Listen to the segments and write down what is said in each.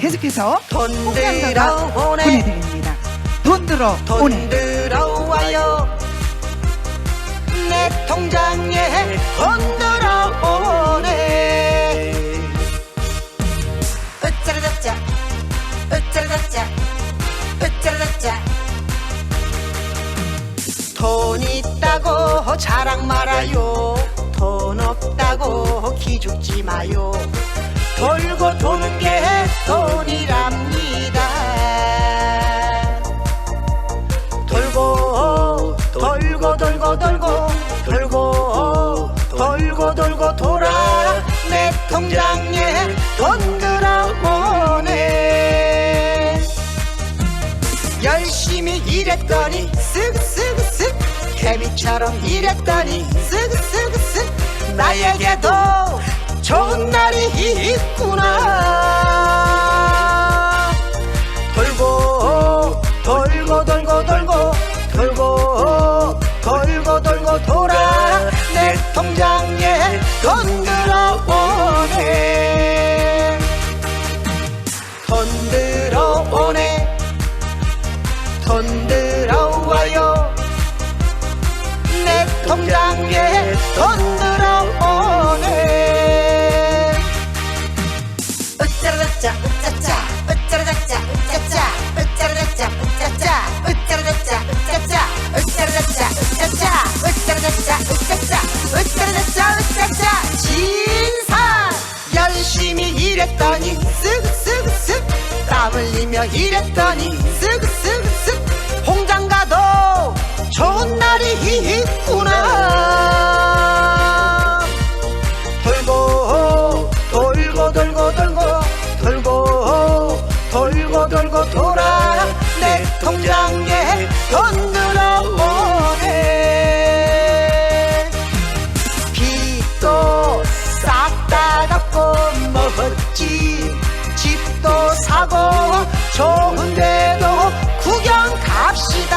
계속해서 돈 홍장가가 들어 오네. 보내드립니다. 돈 들어 돈 오네. 들어와요 내 통장에 돈 들어오네 으짜라짜짜 으짜라짜짜 으짜라짜짜 돈 있다고 자랑 말아요 돈 없다고 기죽지 마요 돌고 도는 돌고 돌고 돌고 돌고 돌고 돌아. 내 통장에 돈 들어오네. 열심히 일했더니 쓱쓱쓱 개미처럼 일했더니 쓱쓱쓱 나에게도 좋은 날이 있구나 통장에 돈 들어오네. 으짜라짜짜 으짜짜. 으짜라짜짜 으짜짜. 으짜라짜짜 으짜짜. 으짜라짜짜 으짜짜. 으짜라짜짜 으짜짜. 으짜라짜짜 으짜짜. 으짜라짜짜 으짜짜. 진사! 열심히 일했더니 쓱쓱쓱 땀 흘리며 일했더니 쓱쓱 돌고 돌고 돌아 내 통장에 돈 들어오네. 빚도 싹 다 갚고 먹었지. 집도 사고 좋은 데도 구경 갑시다.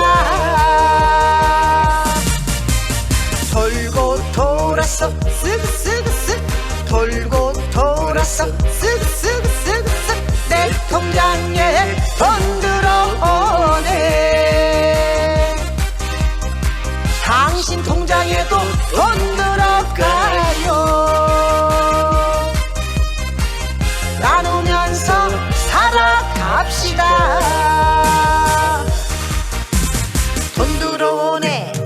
돌고 돌아서 쓱쓱쓱 돌고 돌아서 쓱 심장에 흔들어오네. 당신 통장에도 흔들어가요. 나누면서 살아갑시다. 돈 들어오네.